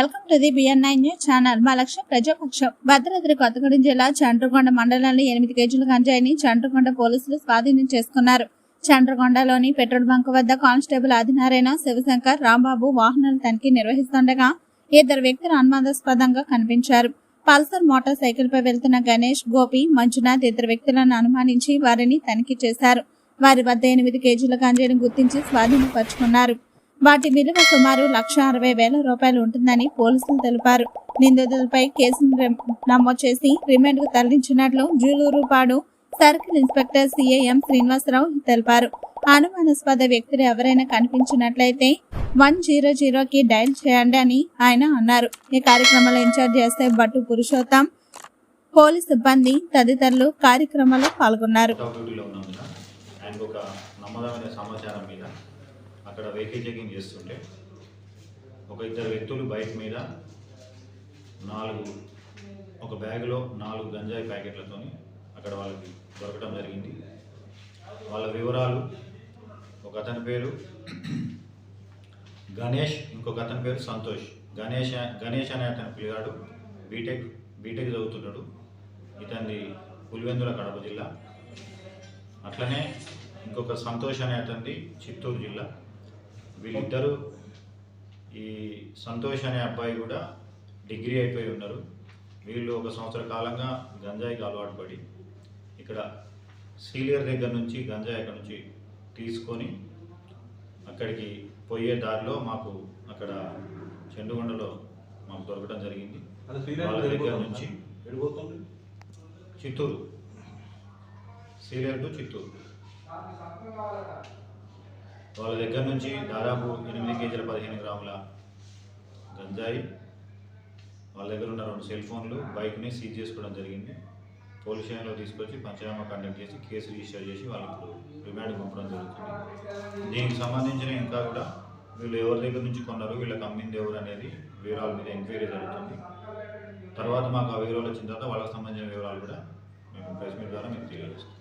Welcome the BN nine news channel. మా లక్ష్యం ప్రజాపక్షం. భద్రాద్రి కొత్తగూడెం జిల్లా చండ్రగొండ మండలంలో ఎనిమిది కేజీల గంజాయిని చండ్రగొండ పోలీసులు స్వాధీనం చేసుకున్నారు. చండ్రగొండలోని పెట్రోల్ బంక్ వద్ద కానిస్టేబుల్ ఆదినారాయణ శివశంకర్ రాంబాబు వాహనాల తనిఖీ నిర్వహిస్తుండగా ఇద్దరు వ్యక్తులు అనుమానాస్పదంగా కనిపించారు. పల్సర్ మోటార్ సైకిల్ పై వెళ్తున్న గణేష్ గోపి మంజునాథ్ ఇద్దరు వ్యక్తులను అనుమానించి వారిని తనిఖీ చేశారు. వారి వద్ద ఎనిమిది కేజీల గంజాయిని గుర్తించి స్వాధీనపరుచుకున్నారు. వాటి విలువ సుమారు లక్ష అరవై వేల రూపాయలు ఉంటుందని పోలీసులు తెలిపారు. నిందితులపై కేసును నమోదు చేసి రిమాండ్కు తరలించినట్లు Julurupadu circle inspector CIM Srinivasarao తెలిపారు. అనుమానాస్పద వ్యక్తులు ఎవరైనా కనిపించినట్లయితే వన్ జీరో జీరోకి డయల్ చేయండి అని ఆయన అన్నారు. ఈ కార్యక్రమంలో ఇన్ఛార్జ్ చేస్తే బట్టు పురుషోత్తం పోలీస్ సిబ్బంది తదితరులు కార్యక్రమంలో పాల్గొన్నారు. అక్కడ వెహికల్ చెకింగ్ చేస్తుంటే ఒక ఇద్దరు వ్యక్తులు బైక్ మీద నాలుగు ఒక బ్యాగ్లో నాలుగు గంజాయి ప్యాకెట్లతోని అక్కడ వాళ్ళకి దొరకడం జరిగింది. వాళ్ళ వివరాలు ఒక అతని పేరు గణేష్ ఇంకొక అతని పేరు సంతోష్. గణేష్ గణేష్ అనే అతని పిల్లగాడు బీటెక్ బీటెక్ చదువుతున్నాడు. ఇతనిది పులివెందుల కడప జిల్లా. అట్లనే ఇంకొక సంతోష్ అనే అతనిది చిత్తూరు జిల్లా. వీళ్ళిద్దరూ ఈ సంతోష్ అనే అబ్బాయి కూడా డిగ్రీ అయిపోయి ఉన్నారు. వీళ్ళు ఒక సంవత్సర కాలంగా గంజాయికి అలవాటు పడి ఇక్కడ సీలియర్ దగ్గర నుంచి గంజాయి అక్కడ నుంచి తీసుకొని అక్కడికి పోయే దారిలో మాకు అక్కడ చెండుగొండలో మాకు దొరకడం జరిగింది. వాళ్ళ దగ్గర నుంచి చిత్తూరు. సీలియర్ టు చిత్తూరు. వాళ్ళ దగ్గర నుంచి దాదాపు ఎనిమిది కేజీల పదిహేను గ్రాముల గంజాయి వాళ్ళ దగ్గర ఉన్న రెండు సెల్ ఫోన్లు బైక్ని సీజ్ చేసుకోవడం జరిగింది. పోలీస్ స్టేషన్లో తీసుకొచ్చి పంచనామా కండక్ట్ చేసి కేసు రిజిస్టర్ చేసి వాళ్ళు ఇప్పుడు రిమాండ్ పంపడం జరుగుతుంది. దీనికి సంబంధించిన ఇంకా కూడా వీళ్ళు ఎవరి దగ్గర నుంచి కొన్నారు వీళ్ళకి అమ్మింది ఎవరు అనేది వివరాల మీద ఎంక్వైరీ జరుగుతుంది. తర్వాత మాకు ఆ వివరాలు వచ్చిన తర్వాత వాళ్ళకి సంబంధించిన వివరాలు కూడా మేము ప్రెస్ మీట్ ద్వారా మీకు తెలియజేస్తాం.